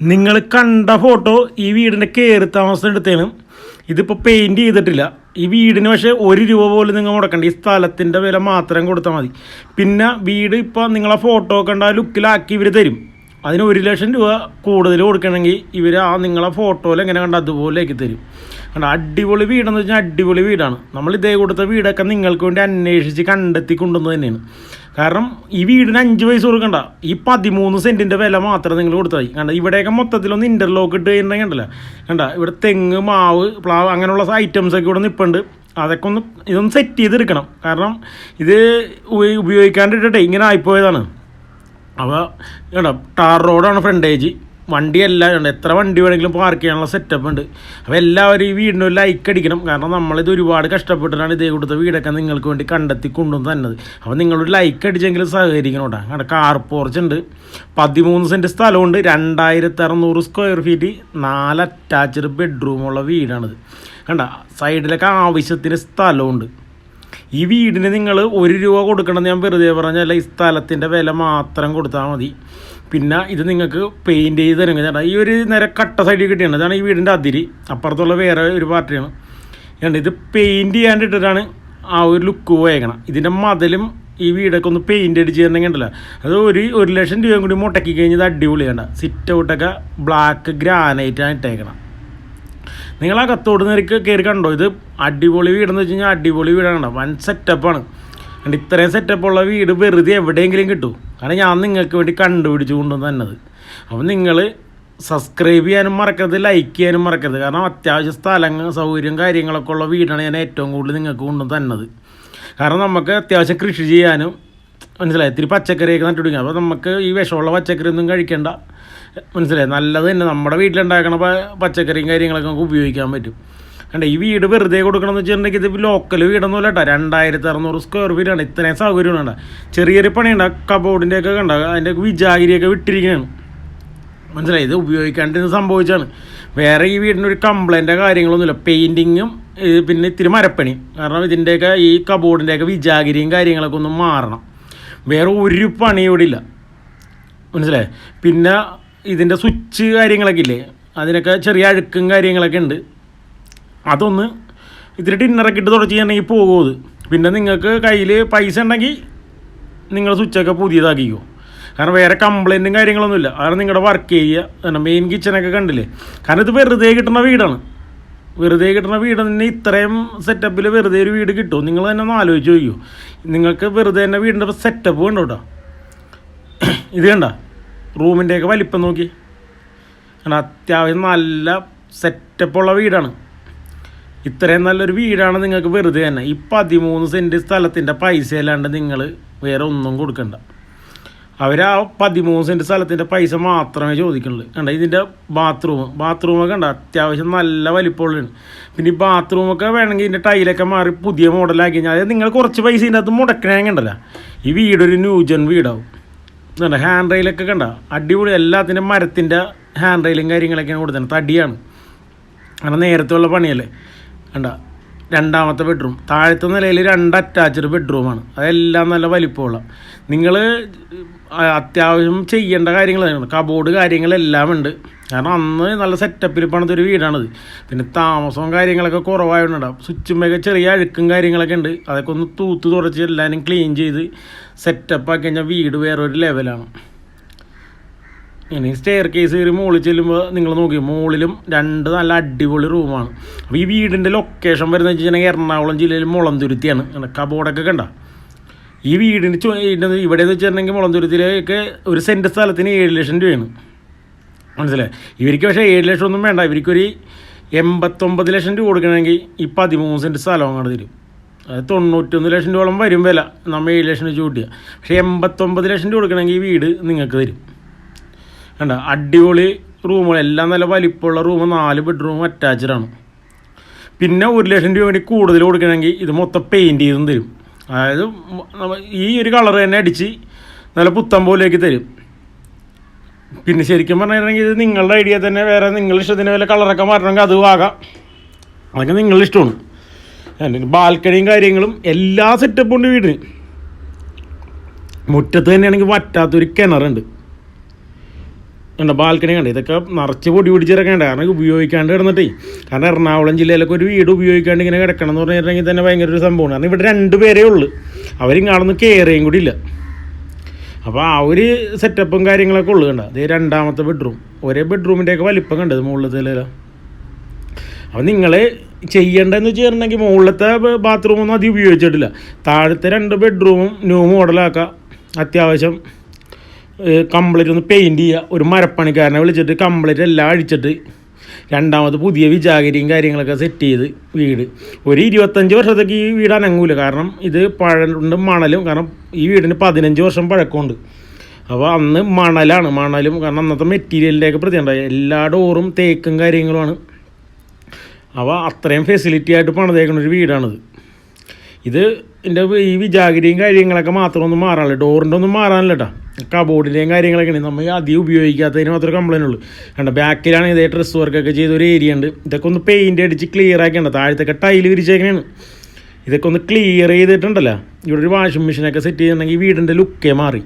നിങ്ങൾ കണ്ട ഫോട്ടോ ഈ വീടിന്റെ കയറി താമസം എടുത്തേനും. ഇതിപ്പോൾ പെയിന്റ് ചെയ്തിട്ടില്ല. ഈ വീടിന് പക്ഷേ ഒരു രൂപ പോലും നിങ്ങൾ മുടക്കണ്ട. ഈ സ്ഥലത്തിന്റെ വില മാത്രം കൊടുത്താൽ മതി. പിന്നെ വീട് ഇപ്പോൾ നിങ്ങളെ ഫോട്ടോ കണ്ട ലുക്കിലാക്കി ഇവർ തരും. അതിന് ഒരു ലക്ഷം രൂപ കൂടുതൽ കൊടുക്കണമെങ്കിൽ ഇവർ ആ നിങ്ങളെ ഫോട്ടോയിൽ എങ്ങനെ കണ്ട അതുപോലെ ആക്കി തരും. കണ്ട അടിപൊളി വീടെന്ന് വെച്ചാൽ അടിപൊളി വീടാണ്. നമ്മൾ ഇതേ കൊടുത്ത വീടൊക്കെ നിങ്ങൾക്ക് വേണ്ടി അന്വേഷിച്ച് കണ്ടെത്തി കൊണ്ടുവന്ന് തന്നെയാണ്. കാരണം ഈ വീടിന് അഞ്ച് പൈസ കൊടുക്കണ്ട. ഈ പതിമൂന്ന് സെന്റിന്റെ വില മാത്രം നിങ്ങൾ കൊടുത്താൽ കണ്ട? ഇവിടെയൊക്കെ മൊത്തത്തിലൊന്ന് ഇന്റർലോക്ക് ഇട്ട് കഴിഞ്ഞിട്ടുണ്ടെങ്കിൽ ഉണ്ടല്ലോ കണ്ട? ഇവിടെ തെങ്ങ് മാവ് പ്ലാവ് അങ്ങനെയുള്ള ഐറ്റംസ് ഒക്കെ ഇവിടെ നിൽപ്പുണ്ട് അതൊക്കെ ഒന്ന് ഇതൊന്ന് സെറ്റ് ചെയ്തെടുക്കണം. കാരണം ഇത് ഉപ- ഉപയോഗിക്കാണ്ടിട്ടേ ഇങ്ങനെ ആയിപ്പോയതാണ്. അപ്പോൾ കേട്ടോ ടാർ റോഡാണ് ഫ്രണ്ടേജ് വണ്ടിയെല്ലാം എത്ര വണ്ടി വേണമെങ്കിലും പാർക്ക് ചെയ്യാനുള്ള സെറ്റപ്പ് ഉണ്ട്. അപ്പോൾ എല്ലാവരും ഈ വീടിന് ഒരു ലൈക്ക് അടിക്കണം. കാരണം നമ്മളിത് ഒരുപാട് കഷ്ടപ്പെട്ടിട്ടാണ് ഇതേ കൊടുത്ത വീടൊക്കെ നിങ്ങൾക്ക് വേണ്ടി കണ്ടെത്തി കൊണ്ടുവന്ന് തന്നത്. അപ്പോൾ നിങ്ങളൊരു ലൈക്ക് അടിച്ചെങ്കിലും സഹകരിക്കണം കേട്ടോ. അവിടെ കാർ പോർച്ച് ഉണ്ട്. പതിമൂന്ന് സെന്റ് സ്ഥലമുണ്ട്. രണ്ടായിരത്തി അറുന്നൂറ് സ്ക്വയർ ഫീറ്റ് നാല് അറ്റാച്ച്ഡ് ബെഡ്റൂമുള്ള വീടാണിത്. കണ്ട സൈഡിലൊക്കെ ആവശ്യത്തിന് സ്ഥലമുണ്ട്. ഈ വീടിന് നിങ്ങൾ ഒരു രൂപ കൊടുക്കണമെന്ന് ഞാൻ വെറുതെ പറഞ്ഞല്ല ഈ സ്ഥലത്തിന്റെ വില മാത്രം കൊടുത്താൽ മതി. പിന്നെ ഇത് നിങ്ങൾക്ക് പെയിന്റ് ചെയ്ത് തരും ചേട്ടാ ഈ ഒരു നേരെ കട്ട സൈഡിൽ കിട്ടിയാണ് ഇതാണ് ഈ വീടിന്റെ അതിരി. അപ്പുറത്തുള്ള വേറെ ഒരു പാർട്ടിയാണ്. കണ്ടോ ഇത് പെയിന്റ് ചെയ്യാണ്ടിട്ടിട്ടാണ് ആ ഒരു ലുക്ക് പോയേക്കണം. ഇതിന്റെ മതിലും ഈ വീടൊക്കെ ഒന്ന് പെയിന്റ് അടിച്ച് തരണമെങ്കിൽ ഉണ്ടല്ലോ അത് ഒരു ഒരു ലക്ഷം രൂപയും കൂടി മുട്ടക്കി കഴിഞ്ഞാൽ അടിപൊളിയാണ്. സിറ്റ് ഔട്ടൊക്കെ ബ്ലാക്ക് ഗ്രാനൈറ്റാണ് ഇട്ടേക്കണം. നിങ്ങൾ ആ കത്തോട് നിരക്ക് കയറി കണ്ടോ? ഇത് അടിപൊളി വീടെന്ന് വെച്ച് കഴിഞ്ഞാൽ അടിപൊളി വീടാണ് വൻ സെറ്റപ്പാണ് കണ്ട് ഇത്രയും സെറ്റപ്പുള്ള വീട് വെറുതെ എവിടെയെങ്കിലും കിട്ടും. കാരണം ഞാൻ നിങ്ങൾക്ക് വേണ്ടി കണ്ടുപിടിച്ചു കൊണ്ടുവന്ന് തന്നത്. അപ്പം നിങ്ങൾ സബ്സ്ക്രൈബ് ചെയ്യാനും മറക്കരുത് ലൈക്ക് ചെയ്യാനും മറക്കരുത്. കാരണം അത്യാവശ്യ സ്ഥലങ്ങൾ സൗകര്യം കാര്യങ്ങളൊക്കെ ഉള്ള വീടാണ് ഞാൻ ഏറ്റവും കൂടുതൽ നിങ്ങൾക്ക് കൊണ്ടുവന്ന് തന്നത്. കാരണം നമുക്ക് അത്യാവശ്യം കൃഷി ചെയ്യാനും മനസ്സിലായി? ഇത്തിരി പച്ചക്കറിയൊക്കെ നട്ടുപിടിക്കാം. അപ്പോൾ നമുക്ക് ഈ വിഷമുള്ള പച്ചക്കറി ഒന്നും കഴിക്കേണ്ട. മനസ്സിലായി? നല്ലത് തന്നെ നമ്മുടെ വീട്ടിലുണ്ടാക്കണ പച്ചക്കറിയും കാര്യങ്ങളൊക്കെ നമുക്ക് ഉപയോഗിക്കാൻ പറ്റും. കണ്ട ഈ വീട് വെറുതെ കൊടുക്കണമെന്ന് വെച്ചിട്ടുണ്ടെങ്കിൽ ഇത് ലോക്കൽ വീടൊന്നും അല്ല കേട്ടോ. രണ്ടായിരത്തി അറുന്നൂറ് സ്ക്വയർ ഫീറ്റ് ആണ്. ഇത്രയും സൗകര്യം ഉണ്ട് ചെറിയൊരു പണിയുണ്ട്. കബോർഡിന്റെ ഒക്കെ കണ്ട? അതിന്റെ വിജാഗിരിയൊക്കെ വിട്ടിരിക്കുകയാണ്. മനസ്സിലായി? ഇത് ഉപയോഗിക്കാണ്ട് ഇത് സംഭവിച്ചാണ് വേറെ ഈ വീടിന്റെ ഒരു കംപ്ലൈന്റോ കാര്യങ്ങളൊന്നുമില്ല. പെയിന്റിങ്ങും പിന്നെ ഇത്തിരി മരപ്പണി കാരണം ഇതിന്റെയൊക്കെ ഈ കബോർഡിന്റെയൊക്കെ വിജാഗിരിയും കാര്യങ്ങളൊക്കെ ഒന്ന് മാറണം. വേറെ ഒരു പണി ഇവിടെ ഇല്ല. മനസ്സിലായി? പിന്നെ ഇതിന്റെ സ്വിച്ച് കാര്യങ്ങളൊക്കെ ഇല്ലേ? അതിനൊക്കെ ചെറിയ അഴുക്കും കാര്യങ്ങളൊക്കെ ഉണ്ട്. അതൊന്ന് ഇത്തിരി ടിന്നറൊക്കെ ഇട്ട് തുടച്ച് ചെയ്യണമെങ്കിൽ പോകുമോ അത്. പിന്നെ നിങ്ങൾക്ക് കയ്യിൽ പൈസ ഉണ്ടെങ്കിൽ നിങ്ങൾ സ്വിച്ചൊക്കെ പുതിയതാക്കിക്കോ. കാരണം വേറെ കംപ്ലൈന്റും കാര്യങ്ങളൊന്നുമില്ല കാരണം നിങ്ങളുടെ വർക്ക് ചെയ്യുക മെയിൻ കിച്ചനൊക്കെ കണ്ടില്ലേ? കാരണം ഇത് വെറുതെ കിട്ടുന്ന വീടാണ്. വെറുതെ കിട്ടുന്ന വീട് തന്നെ ഇത്രയും സെറ്റപ്പിൽ വെറുതെ ഒരു വീട് കിട്ടും നിങ്ങൾ തന്നെ ഒന്ന് ആലോചിച്ച് നോക്കിയോ നിങ്ങൾക്ക് വെറുതെ തന്നെ വീടിന്റെ സെറ്റപ്പ് കണ്ടോ കേട്ടോ. ഇത് കണ്ട? റൂമിന്റെയൊക്കെ വലിപ്പം നോക്കി. കാരണം അത്യാവശ്യം നല്ല സെറ്റപ്പുള്ള വീടാണ്. ഇത്രയും നല്ലൊരു വീടാണ് നിങ്ങൾക്ക് വെറുതെ തന്നെ. ഈ പതിമൂന്ന് സെന്റ് സ്ഥലത്തിന്റെ പൈസ അല്ലാണ്ട് നിങ്ങൾ വേറെ ഒന്നും കൊടുക്കണ്ട. അവർ ആ പതിമൂന്ന് സെന്റ് സ്ഥലത്തിന്റെ പൈസ മാത്രമേ ചോദിക്കുന്നുള്ളൂ. കണ്ട? ഇതിന്റെ ബാത്റൂം ബാത്റൂമൊക്കെ കണ്ട? അത്യാവശ്യം നല്ല വലിപ്പമുള്ളതാണ്. പിന്നെ ഈ ബാത്റൂമൊക്കെ വേണമെങ്കിൽ ഇതിന്റെ ടൈലൊക്കെ മാറി പുതിയ മോഡലാക്കി കഴിഞ്ഞാൽ അതായത് നിങ്ങൾ കുറച്ച് പൈസ ഇതിന്റെ അകത്ത് മുടക്കണമെങ്കിൽ ഈ വീടൊരു ന്യൂജൻ വീടാവും. ഇതുണ്ട് ഹാൻഡ് റെയിലൊക്കെ കണ്ട? അടിപൊളി. എല്ലാത്തിന്റെ മരത്തിന്റെ ഹാൻഡ് റെയിലും കാര്യങ്ങളൊക്കെയാണ് കൊടുത്തത്. തടിയാണ്. കാരണം നേരത്തെ ഉള്ള പണിയല്ലേ? കണ്ട? രണ്ടാമത്തെ ബെഡ്റൂം താഴത്തെ നിലയിൽ രണ്ട് അറ്റാച്ച്ഡ് ബെഡ്റൂമാണ് അതെല്ലാം നല്ല വലിപ്പമുള്ള. നിങ്ങൾ അത്യാവശ്യം ചെയ്യേണ്ട കാര്യങ്ങളാണ് കബോർഡ് കാര്യങ്ങളെല്ലാം ഉണ്ട്. കാരണം അന്ന് നല്ല സെറ്റപ്പിൽ പണിതൊരു വീടാണിത്. പിന്നെ താമസവും കാര്യങ്ങളൊക്കെ കുറവായതുകൊണ്ടാണ് സ്വിച്ചുമൊക്കെ ചെറിയ അഴുക്കും കാര്യങ്ങളൊക്കെ ഉണ്ട്. അതൊക്കെ ഒന്ന് തൂത്ത് തുടച്ച് എല്ലാവരും ക്ലീൻ ചെയ്ത് സെറ്റപ്പ് ആക്കി കഴിഞ്ഞാൽ വീട് വേറൊരു ലെവലാണ് ഇനി സ്റ്റെയർ കേസ് കയറി മുകളിൽ ചെല്ലുമ്പോൾ നിങ്ങൾ നോക്കി മുകളിലും രണ്ട് നല്ല അടിപൊളി റൂമാണ് അപ്പോൾ ഈ വീടിന്റെ ലൊക്കേഷൻ വരുന്നത് വെച്ചിട്ടുണ്ടെങ്കിൽ എറണാകുളം ജില്ലയിൽ മുളന്തുരുത്തിയാണ്? കബോർഡൊക്കെ കണ്ട? ഈ വീടിന് ഇവിടെ എന്ന് വെച്ചിട്ടുണ്ടെങ്കിൽ മുളന്തുരുത്തിലേക്ക് ഒരു സെന്റ് സ്ഥലത്തിന് ഏഴ് ലക്ഷം രൂപയാണ്. മനസ്സിലായി? ഇവർക്ക് പക്ഷേ ഏഴ് ലക്ഷം ഒന്നും വേണ്ട. ഇവർക്കൊരു എൺപത്തൊമ്പത് ലക്ഷം രൂപ കൊടുക്കണമെങ്കിൽ ഈ പതിമൂന്ന് സെന്റ് സ്ഥലം അങ്ങോട്ട് തരും. അത് തൊണ്ണൂറ്റൊന്ന് ലക്ഷം രൂപയോളം വരും വില. നമ്മൾ ഏഴ് ലക്ഷം വെച്ച് കൂട്ടിയ പക്ഷേ എൺപത്തൊമ്പത് ലക്ഷം രൂപ കൊടുക്കണമെങ്കിൽ ഈ വീട് നിങ്ങൾക്ക് തരും. കണ്ട? അടിപൊളി റൂമുകൾ എല്ലാം നല്ല വലിപ്പമുള്ള റൂം നാല് ബെഡ്റൂം അറ്റാച്ച്ഡാണ് പിന്നെ ഒരു ലക്ഷം രൂപ വേണ്ടി കൂടുതൽ കൊടുക്കണമെങ്കിൽ ഇത് മൊത്തം പെയിന്റ് ചെയ്തും തരും. അതായത് ഈ ഒരു കളർ തന്നെ അടിച്ച് നല്ല പുത്തൻ പോലെയൊക്കെ തരും. പിന്നെ ശരിക്കും പറഞ്ഞിട്ടുണ്ടെങ്കിൽ ഇത് നിങ്ങളുടെ ഐഡിയ തന്നെ. വേറെ നിങ്ങളുടെ ഇഷ്ടത്തിന് വല്ല കളറൊക്കെ മാറണമെങ്കിൽ അതും ആകാം അതൊക്കെ നിങ്ങളുടെ ഇഷ്ടമാണ്. ബാൽക്കണിയും കാര്യങ്ങളും എല്ലാ സെറ്റപ്പും ഉണ്ട് വീടിന് മുറ്റത്ത് തന്നെയാണെങ്കിൽ വറ്റാത്തൊരു കിണറുണ്ട്. കണ്ട ബാൽക്കണി കണ്ട? ഇതൊക്കെ നിറച്ച് പൊടി പിടിച്ചിറക്കേണ്ട കാരണം ഉപയോഗിക്കാണ്ട് കിടന്നിട്ടേ. കാരണം എറണാകുളം ജില്ലയിലൊക്കെ ഒരു വീട് ഉപയോഗിക്കാണ്ട് ഇങ്ങനെ കിടക്കണം എന്ന് പറഞ്ഞിട്ടുണ്ടെങ്കിൽ തന്നെ ഭയങ്കര ഒരു സംഭവമാണ്. കാരണം ഇവിടെ രണ്ട് പേരേ ഉള്ളൂ. അവരിങ്ങാളൊന്നും കയറുകയും കൂടി ഇല്ല. അപ്പോൾ ആ ഒരു സെറ്റപ്പും കാര്യങ്ങളൊക്കെ ഉള്ളു കണ്ട? അതേ രണ്ടാമത്തെ ബെഡ്റൂം ഒരേ ബെഡ്റൂമിന്റെയൊക്കെ വലിപ്പം കണ്ടത് മുകളിലത്തെ അപ്പം നിങ്ങൾ ചെയ്യേണ്ടതെന്ന് വെച്ചിട്ടുണ്ടെങ്കിൽ മുകളിലത്തെ ബാത്റൂമൊന്നും അധികം ഉപയോഗിച്ചിട്ടില്ല. താഴത്തെ രണ്ട് ബെഡ്റൂമും ന്യൂ മോഡലാക്കുക അത്യാവശ്യം കംപ്ലീറ്റ് ഒന്ന് പെയിന്റ് ചെയ്യുക ഒരു മരപ്പണിക്കാരനെ വിളിച്ചിട്ട് കംപ്ലീറ്റ് എല്ലാം അഴിച്ചിട്ട് രണ്ടാമത് പുതിയ വിജാഗിരിയും കാര്യങ്ങളൊക്കെ സെറ്റ് ചെയ്ത് വീട്. ഒരു ഇരുപത്തഞ്ച് വർഷത്തേക്ക് ഈ വീട് അനങ്ങൂല. കാരണം ഇത് പഴണ്ട് മണലും. കാരണം ഈ വീടിന് പതിനഞ്ച് വർഷം പഴക്കമുണ്ട്. അപ്പോൾ അന്ന് മണലാണ്. മണലും കാരണം അന്നത്തെ മെറ്റീരിയലിന്റെയൊക്കെ പ്രത്യേകത എല്ലാ ഡോറും തേക്കും കാര്യങ്ങളുമാണ്. അപ്പോൾ അത്രയും ഫെസിലിറ്റി ആയിട്ട് പണിതേക്കുന്ന ഒരു വീടാണിത്. ഇത് എന്റെ ഈ വിജാഗിരിയും കാര്യങ്ങളൊക്കെ മാത്രം ഒന്നും മാറാനില്ല. ഡോറിന്റെ ഒന്നും മാറാനില്ല കേട്ടോ കബോർഡിന്റെയും കാര്യങ്ങളൊക്കെ ഉണ്ട് നമ്മൾ അധികം ഉപയോഗിക്കാത്തതിന് മാത്രമേ കംപ്ലൈന്റ് ഉള്ളൂ. കണ്ട ബാക്കിലാണ് ഇതേ ഡ്രസ് വർക്കൊക്കെ ചെയ്ത ഒരു ഏരിയ ഉണ്ട്. ഇതൊക്കെ ഒന്ന് പെയിന്റ് അടിച്ച് ക്ലിയർ ആക്കിയുണ്ട് താഴത്തൊക്കെ ടൈൽ വിരിച്ചേക്കണേണ്. ഇതൊക്കെ ഒന്ന് ക്ലിയർ ചെയ്തിട്ടുണ്ടല്ലോ. ഇവിടെ ഒരു വാഷിംഗ് മെഷീനൊക്കെ സെറ്റ് ചെയ്തിട്ടുണ്ടെങ്കിൽ വീടിന്റെ ലുക്കേ മാറി.